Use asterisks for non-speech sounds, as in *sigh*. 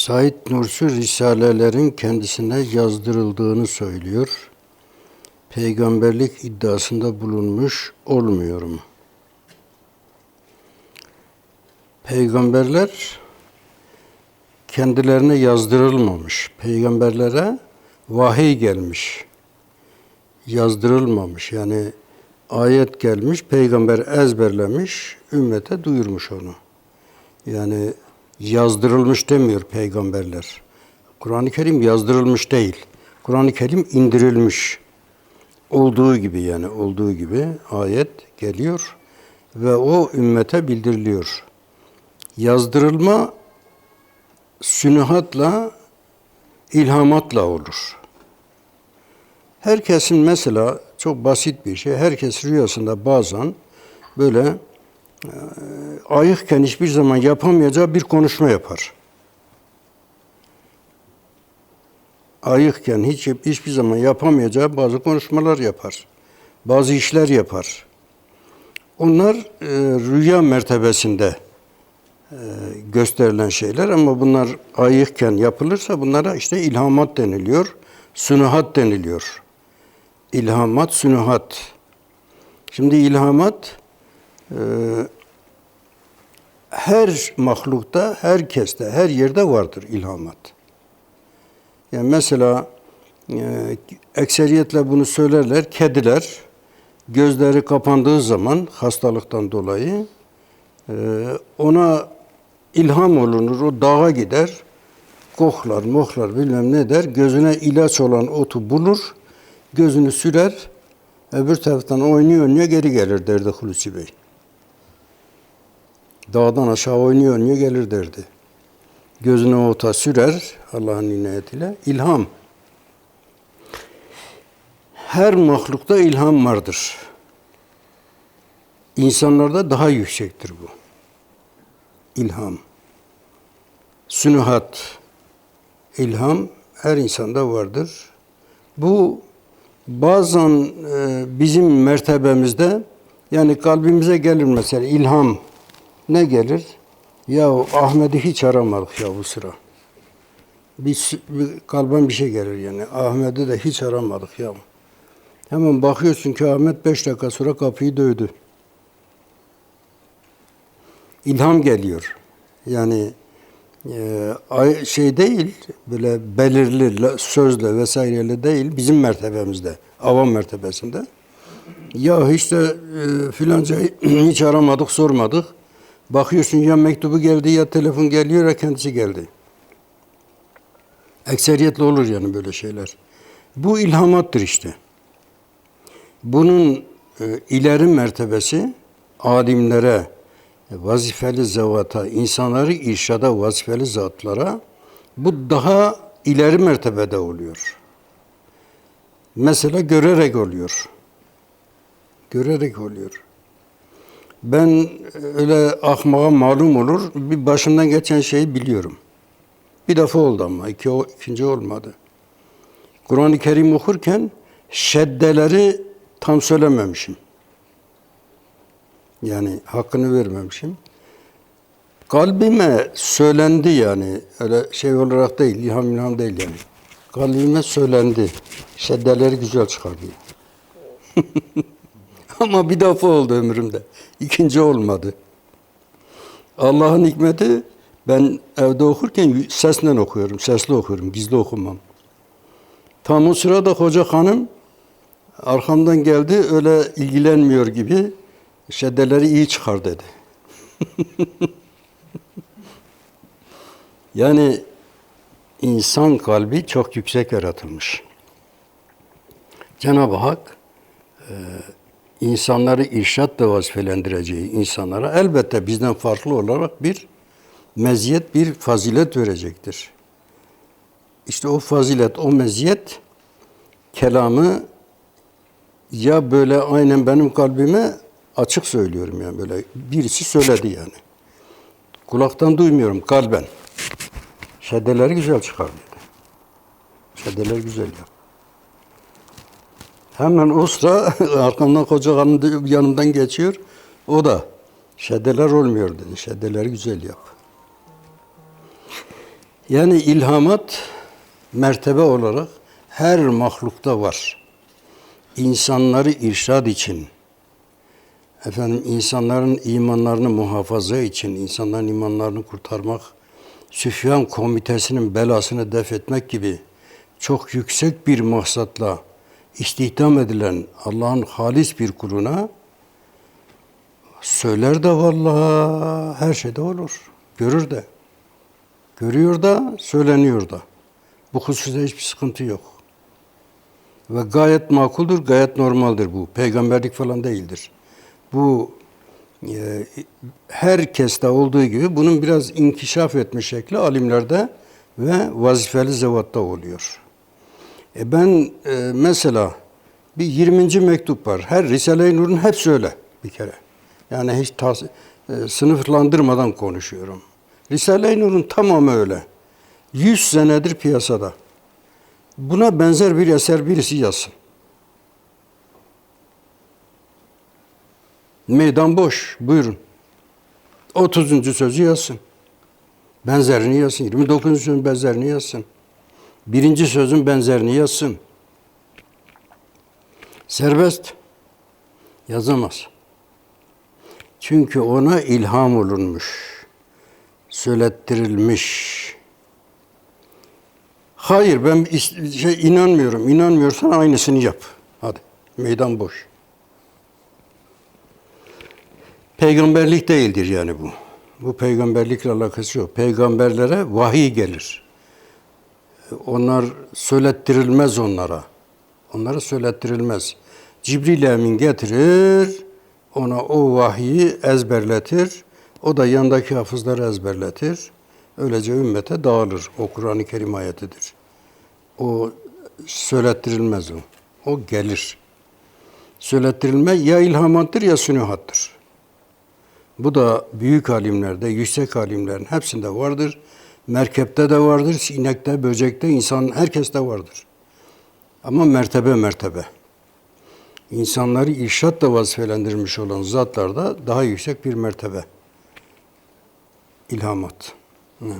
Said Nursi risalelerin kendisine yazdırıldığını söylüyor. Peygamberlik iddiasında bulunmuş olmuyor mu? Peygamberler kendilerine yazdırılmamış. Peygamberlere vahiy gelmiş. Yazdırılmamış. Yani ayet gelmiş, peygamber ezberlemiş, ümmete duyurmuş onu. Yani yazdırılmış demiyor peygamberler. Kur'an-ı Kerim yazdırılmış değil. Kur'an-ı Kerim indirilmiş. Olduğu gibi yani olduğu gibi ayet geliyor ve o ümmete bildiriliyor. Yazdırılma sünuhatla, ilhamatla olur. Herkesin mesela çok basit bir şey, herkes rüyasında bazen böyle ayıkken hiçbir zaman yapamayacağı bir konuşma yapar. Ayıkken hiç hiçbir zaman yapamayacağı bazı konuşmalar yapar. Bazı işler yapar. Onlar e, rüya mertebesinde e, gösterilen şeyler ama bunlar ayıkken yapılırsa bunlara işte ilhamat deniliyor, sunuhat deniliyor. İlhamat, sunuhat. Şimdi ilhamat e, her mahlukta, herkeste, her yerde vardır ilhamat. Yani mesela e, ekseriyetle bunu söylerler, kediler gözleri kapandığı zaman hastalıktan dolayı e, ona ilham olunur, o dağa gider, koklar, moklar bilmem ne der, gözüne ilaç olan otu bulur, gözünü sürer, öbür taraftan oynuyor oynuyor geri gelir derdi Hulusi Bey. Dağdan aşağı oynuyor oynuyor gelir derdi. Gözüne ota sürer Allah'ın inayetiyle. ilham. Her mahlukta ilham vardır. İnsanlarda daha yüksektir bu. İlham. Sünuhat. ilham her insanda vardır. Bu bazen e, bizim mertebemizde yani kalbimize gelir mesela ilham ne gelir? Ya Ahmet'i hiç aramadık ya bu sıra. Bir, bir kalben bir şey gelir yani. Ahmet'i de hiç aramadık ya. Hemen bakıyorsun ki Ahmet beş dakika sonra kapıyı dövdü. İlham geliyor. Yani e, şey değil, böyle belirli sözle vesaireyle değil, bizim mertebemizde, avam mertebesinde. Ya de e, filancayı *clears throat* hiç aramadık, sormadık. Bakıyorsun ya mektubu geldi ya telefon geliyor ya kendisi geldi. Ekseriyetle olur yani böyle şeyler. Bu ilhamattır işte. Bunun e, ileri mertebesi alimlere, vazifeli zevata, insanları irşada vazifeli zatlara bu daha ileri mertebede oluyor. Mesela görerek oluyor. Görerek oluyor. Ben öyle ahmağa malum olur, bir başımdan geçen şeyi biliyorum. Bir defa oldu ama iki, ikinci olmadı. Kur'an-ı Kerim okurken şeddeleri tam söylememişim. Yani hakkını vermemişim. Kalbime söylendi yani. Öyle şey olarak değil, ilham ilham değil yani. Kalbime söylendi. Şeddeleri güzel çıkarıyor. *laughs* *laughs* Ama bir defa oldu ömrümde. İkinci olmadı. Allah'ın hikmeti ben evde okurken sesle okuyorum, sesli okuyorum, gizli okumam. Tam o sırada hoca hanım arkamdan geldi, öyle ilgilenmiyor gibi şeddeleri iyi çıkar dedi. *laughs* yani insan kalbi çok yüksek yaratılmış. Cenab-ı Hak e, insanları irşatla vazifelendireceği insanlara elbette bizden farklı olarak bir meziyet, bir fazilet verecektir. İşte o fazilet, o meziyet kelamı ya böyle aynen benim kalbime açık söylüyorum yani böyle birisi söyledi yani. Kulaktan duymuyorum kalben. Şeddeleri güzel çıkar dedi. Şeddeler güzel yap. Hemen o sıra *laughs* arkamdan koca hanım yanımdan geçiyor. O da şeddeler olmuyor dedi. Şeddeleri güzel yap. Yani ilhamat mertebe olarak her mahlukta var. İnsanları irşad için, efendim insanların imanlarını muhafaza için, insanların imanlarını kurtarmak, Süfyan komitesinin belasını def etmek gibi çok yüksek bir maksatla istihdam edilen Allah'ın halis bir kuluna söyler de vallahi her şeyde olur. Görür de. Görüyor da, söyleniyor da. Bu hususta hiçbir sıkıntı yok. Ve gayet makuldur, gayet normaldir bu. Peygamberlik falan değildir. Bu e, herkeste olduğu gibi bunun biraz inkişaf etmiş şekli alimlerde ve vazifeli zevatta oluyor. E ben e, mesela bir 20. mektup var. Her Risale-i Nur'un hepsi öyle bir kere. Yani hiç tas- e, sınıflandırmadan konuşuyorum. Risale-i Nur'un tamamı öyle. 100 senedir piyasada. Buna benzer bir eser birisi yazsın. Meydan boş. Buyurun. 30. sözü yazsın. Benzerini yazsın. 29. sözün benzerini yazsın. Birinci sözün benzerini yazsın. Serbest. Yazamaz. Çünkü ona ilham olunmuş. Söylettirilmiş. Hayır ben şey, inanmıyorum. İnanmıyorsan aynısını yap. Hadi. Meydan boş. Peygamberlik değildir yani bu. Bu peygamberlikle alakası yok. Peygamberlere vahiy gelir. Onlar söylettirilmez onlara. Onlara söylettirilmez. Cibril Emin getirir, ona o vahyi ezberletir. O da yandaki hafızları ezberletir. Öylece ümmete dağılır. O Kur'an-ı Kerim ayetidir. O söylettirilmez o. O gelir. Söylettirilme ya ilhamattır ya sünuhattır. Bu da büyük alimlerde, yüksek alimlerin hepsinde vardır. Merkepte de vardır, sinekte, böcekte, insan herkeste vardır. Ama mertebe mertebe. İnsanları irşatla vazifelendirmiş olan zatlarda daha yüksek bir mertebe. İlhamat. Evet.